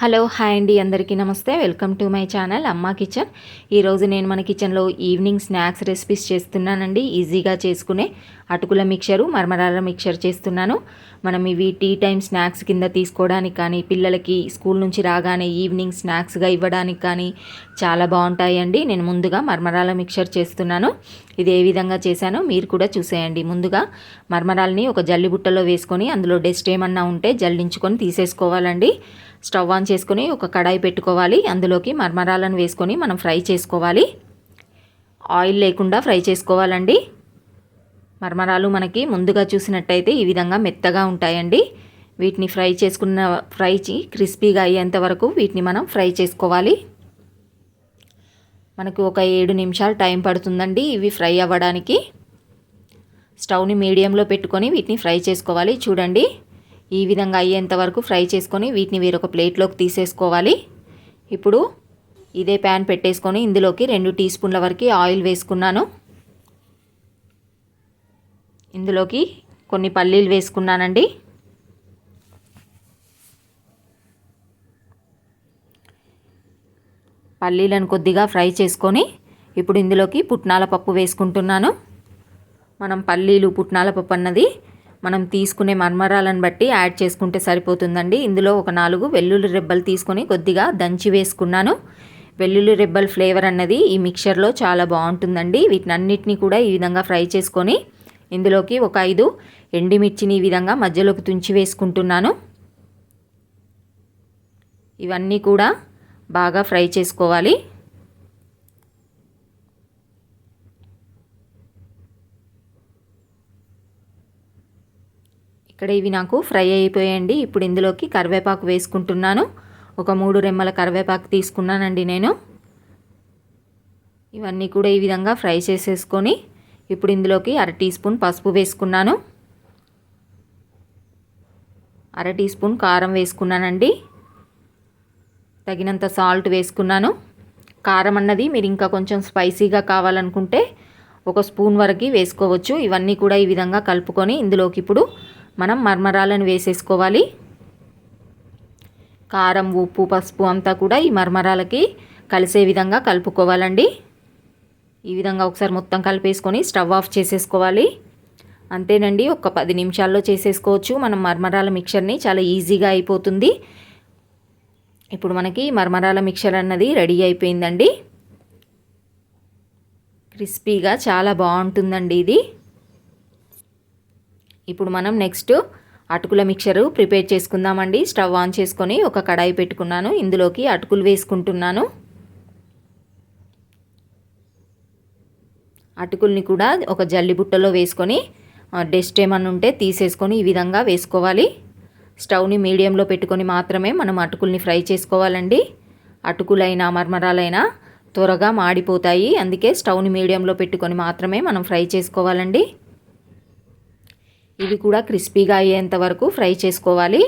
Hello hi అండి. అందరికీ నమస్తే. Welcome to my channel Amma kitchen. ఈరోజు నేను మన కిచెన్లో ఈవినింగ్ స్నాక్స్ రెసిపీస్ చేస్తున్నానండి. ఈజీగా చేసుకునే అటుకుల మిక్చరు మరమరాల మిక్చర్ చేస్తున్నాను. మనం ఇవి టీ టైం స్నాక్స్ కింద తీసుకోవడానికి కానీ పిల్లలకి స్కూల్ నుంచి రాగానే ఈవినింగ్ స్నాక్స్గా ఇవ్వడానికి కానీ చాలా బాగుంటాయండి. నేను ముందుగా మరమరాల మిక్చర్ చేస్తున్నాను. ఇది ఏ విధంగా చేశానో మీరు కూడా చూసేయండి. ముందుగా మర్మరాలని ఒక జల్లి బుట్టలో వేసుకొని అందులో డస్ట్ ఏమన్నా ఉంటే జల్లించుకొని తీసేసుకోవాలండి. స్టవ్ ఆన్ చేసుకొని ఒక కడాయి పెట్టుకోవాలి. అందులోకి మర్మరాలను వేసుకొని మనం ఫ్రై చేసుకోవాలి. ఆయిల్ లేకుండా ఫ్రై చేసుకోవాలండి. మర్మరాలు మనకి ముందుగా చూసినట్టయితే ఈ విధంగా మెత్తగా ఉంటాయండి. వీటిని ఫ్రై చేసుకున్న ఫ్రై క్రిస్పీగా అయ్యేంత వరకు వీటిని మనం ఫ్రై చేసుకోవాలి. మనకు ఒక ఏడు నిమిషాలు టైం పడుతుందండి ఇవి ఫ్రై అవ్వడానికి. స్టవ్ని మీడియంలో పెట్టుకొని వీటిని ఫ్రై చేసుకోవాలి. చూడండి. ఈ విధంగా అయ్యేంత వరకు ఫ్రై చేసుకొని వీటిని వేరొక ప్లేట్లోకి తీసేసుకోవాలి. ఇప్పుడు ఇదే ప్యాన్ పెట్టేసుకొని ఇందులోకి రెండు టీ స్పూన్ల వరకు ఆయిల్ వేసుకున్నాను. ఇందులోకి కొన్ని పల్లీలు వేసుకున్నానండి. పల్లీలను కొద్దిగా ఫ్రై చేసుకొని ఇప్పుడు ఇందులోకి పుట్నాల పప్పు వేసుకుంటున్నాను. మనం పల్లీలు పుట్నాల పప్పు అన్నది మనం తీసుకునే మర్మరాలను బట్టి యాడ్ చేసుకుంటే సరిపోతుందండి. ఇందులో ఒక నాలుగు వెల్లుల్లి రెబ్బలు తీసుకొని కొద్దిగా దంచి వేసుకున్నాను. వెల్లుల్లి రెబ్బల ఫ్లేవర్ అన్నది ఈ మిక్చర్లో చాలా బాగుంటుందండి. వీటిని అన్నిటినీ కూడా ఈ విధంగా ఫ్రై చేసుకొని ఇందులోకి ఒక ఐదు ఎండిమిర్చిని ఈ విధంగా మధ్యలోకి తుంచి వేసుకుంటున్నాను. ఇవన్నీ కూడా బాగా ఫ్రై చేసుకోవాలి. ఇక్కడ ఇవి నాకు ఫ్రై అయిపోయాయండి. ఇప్పుడు ఇందులోకి కరివేపాకు వేసుకుంటున్నాను. ఒక మూడు రెమ్మల కరివేపాకు తీసుకున్నానండి నేను. ఇవన్నీ కూడా ఈ విధంగా ఫ్రై చేసేసుకొని ఇప్పుడు ఇందులోకి అర టీ స్పూన్ పసుపు వేసుకున్నాను. అర టీ స్పూన్ కారం వేసుకున్నానండి. తగినంత సాల్ట్ వేసుకున్నాను. కారం అన్నది మీరు ఇంకా కొంచెం స్పైసీగా కావాలనుకుంటే ఒక స్పూన్ వరకు వేసుకోవచ్చు. ఇవన్నీ కూడా ఈ విధంగా కలుపుకొని ఇందులోకి ఇప్పుడు మనం మర్మరాలను వేసేసుకోవాలి. కారం ఉప్పు పసుపు అంతా కూడా ఈ మర్మరాలకి కలిసే విధంగా కలుపుకోవాలండి. ఈ విధంగా ఒకసారి మొత్తం కలిపేసుకొని స్టవ్ ఆఫ్ చేసేసుకోవాలి. అంతేనండి ఒక పది నిమిషాల్లో చేసేసుకోవచ్చు. మనం మర్మరాల మిక్చర్ని చాలా ఈజీగా అయిపోతుంది. ఇప్పుడు మనకి మర్మరాల మిక్చర్ అన్నది రెడీ అయిపోయిందండి. క్రిస్పీగా చాలా బాగుంటుందండి ఇది. ఇప్పుడు మనం నెక్స్ట్ అటుకుల మిక్చరు ప్రిపేర్ చేసుకుందామండి. స్టవ్ ఆన్ చేసుకొని ఒక కడాయి పెట్టుకున్నాను. ఇందులోకి అటుకులు వేసుకుంటున్నాను. అటుకుల్ని కూడా ఒక జల్లి బుట్టలో వేసుకొని డస్ట్ ఏమన్నా ఉంటే తీసేసుకొని ఈ విధంగా వేసుకోవాలి. స్టవ్ని మీడియంలో పెట్టుకొని మాత్రమే మనం అటుకుల్ని ఫ్రై చేసుకోవాలండి. అటుకులైనా మర్మరాలైనా త్వరగా మాడిపోతాయి. అందుకే స్టవ్ని మీడియంలో పెట్టుకొని మాత్రమే మనం ఫ్రై చేసుకోవాలండి. ఇవి కూడా క్రిస్పీగా అయ్యేంత వరకు ఫ్రై చేసుకోవాలి.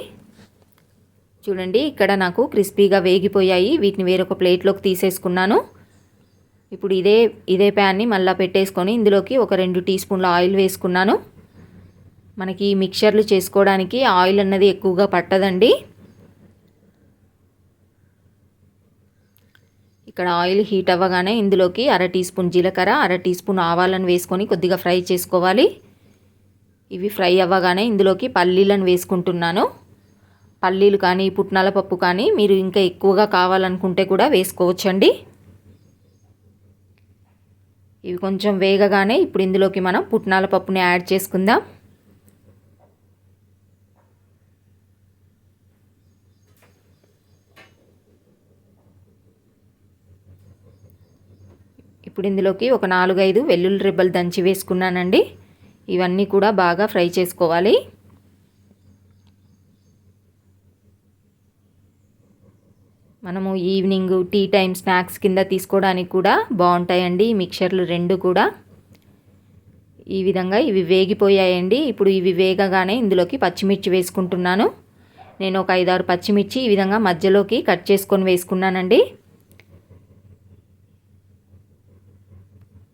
చూడండి ఇక్కడ నాకు క్రిస్పీగా వేగిపోయాయి. వీటిని వేరొక ప్లేట్లోకి తీసేసుకున్నాను. ఇప్పుడు ఇదే ఇదే ప్యాన్ని మళ్ళీ పెట్టేసుకొని ఇందులోకి ఒక రెండు టీ స్పూన్ల ఆయిల్ వేసుకున్నాను. మనకి మిక్చర్లు చేసుకోవడానికి ఆయిల్ అన్నది ఎక్కువగా పట్టదండి. ఇక్కడ ఆయిల్ హీట్ అవ్వగానే ఇందులోకి అర టీ స్పూన్ జీలకర్ర అర టీ స్పూన్ ఆవాలను వేసుకొని కొద్దిగా ఫ్రై చేసుకోవాలి. ఇవి ఫ్రై అవ్వగానే ఇందులోకి పల్లీలను వేసుకుంటున్నాను. పల్లీలు కానీ పుట్నాల పప్పు కానీ మీరు ఇంకా ఎక్కువగా కావాలనుకుంటే కూడా వేసుకోవచ్చండి. ఇవి కొంచెం వేగగానే ఇప్పుడు ఇందులోకి మనం పుట్నాల పప్పుని యాడ్ చేసుకుందాం. ఇప్పుడు ఇందులోకి ఒక నాలుగైదు వెల్లుల్లి రిబ్బలు దంచి వేసుకున్నానండి. ఇవన్నీ కూడా బాగా ఫ్రై చేసుకోవాలి. మనము ఈవినింగ్ టీ టైం స్నాక్స్ కింద తీసుకోవడానికి కూడా బాగుంటాయండి ఈ మిక్చర్లు రెండు కూడా. ఈ విధంగా ఇవి వేగిపోయాయండి. ఇప్పుడు ఇవి వేగగానే ఇందులోకి పచ్చిమిర్చి వేసుకుంటున్నాను. నేను ఒక ఐదారు పచ్చిమిర్చి ఈ విధంగా మధ్యలోకి కట్ చేసుకొని వేసుకున్నానండి.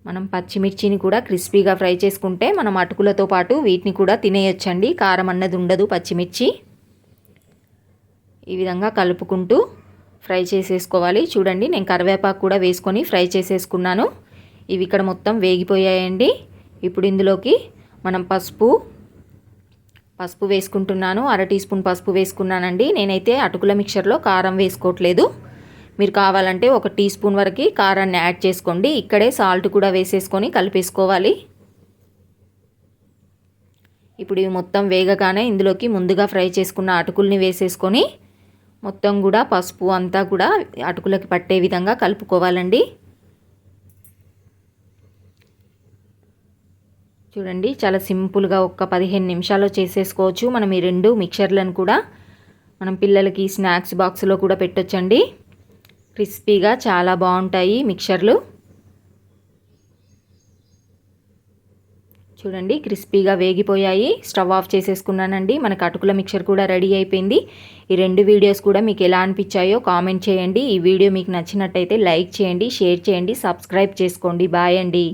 మనం పచ్చిమిర్చిని కూడా క్రిస్పీగా ఫ్రై చేసుకుంటే మనం అటుకులతో పాటు వీటిని కూడా తినేయొచ్చండి. కారం అన్నది ఉండదు పచ్చిమిర్చి. ఈ విధంగా కలుపుకుంటూ ఫ్రై చేసేసుకోవాలి. చూడండి నేను కరివేపాకు కూడా వేసుకొని ఫ్రై చేసేసుకున్నాను. ఇవి ఇక్కడ మొత్తం వేగిపోయాయండి. ఇప్పుడు ఇందులోకి మనం పసుపు పసుపు వేసుకుంటున్నాను. అర టీ స్పూన్ పసుపు వేసుకున్నానండి. నేనైతే అటుకుల మిక్చర్లో కారం వేసుకోవట్లేదు. మీరు కావాలంటే ఒక టీ స్పూన్ వరకు కారాన్ని యాడ్ చేసుకోండి. ఇక్కడే సాల్ట్ కూడా వేసేసుకొని కలిపేసుకోవాలి. ఇప్పుడు ఇవి మొత్తం వేగగానే ఇందులోకి ముందుగా ఫ్రై చేసుకున్న అటుకుల్ని వేసేసుకొని మొత్తం కూడా పసుపు అంతా కూడా అటుకులకి పట్టే విధంగా కలుపుకోవాలండి. చూడండి చాలా సింపుల్గా ఒక్క పదిహేను నిమిషాల్లో చేసేసుకోవచ్చు. మనం ఈ రెండు మిక్చర్లను కూడా మనం పిల్లలకి స్నాక్స్ బాక్స్లో కూడా పెట్టొచ్చండి. క్రిస్పీగా చాలా బాగుంటాయి మిక్చర్లు. చూడండి క్రిస్పీగా వేగిపోయాయి. స్టవ్ ఆఫ్ చేసేసుకున్నానండి. మనకు అటుకుల మిక్చర్ కూడా రెడీ అయిపోయింది. ఈ రెండు వీడియోస్ కూడా మీకు ఎలా అనిపించాయో కామెంట్ చేయండి. ఈ వీడియో మీకు నచ్చినట్టయితే లైక్ చేయండి షేర్ చేయండి సబ్స్క్రైబ్ చేసుకోండి. బాయ్ అండి.